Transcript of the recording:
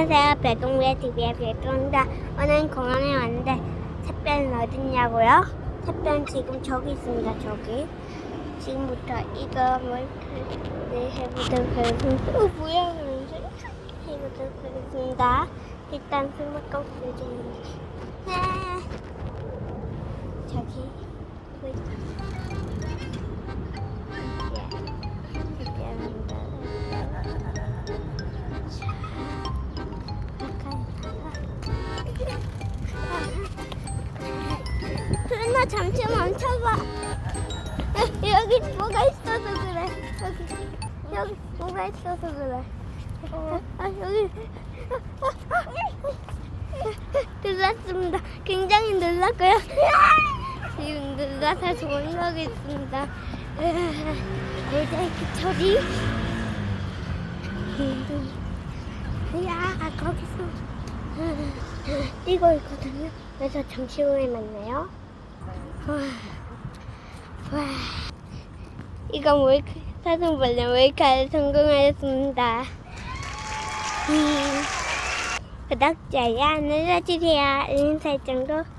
안녕하세요. 별동부의 TV의 별동입니다. 오늘 공원에 왔는데 샛별은 어딨냐고요? 샛별은 지금 저기 있습니다. 저기. 지금부터 이거 뭘 네, 해보도록 하겠습니다. 어, 뭐야? 해보도록 하겠습니다. 일단 숨바꼭질 좀. 네. 저기. 뭐 있다. 누나 잠시 멈춰봐. 여- 여기 뭐가 있어서 그래. 여기 여기 뭐가 있어서 그래. 아 여기 눌렀습니다. 굉장히 눌렀고요. 지금 눌러서 조용하고 있습니다. 모자이크 처리. 야 거기서 뛰고 있거든요. 그래서 잠시 후에 만나요. 이거 몰카 사슴벌레 몰카에 성공하였습니다. 음, 구독, 좋아요 눌러주세요. 알림 설정도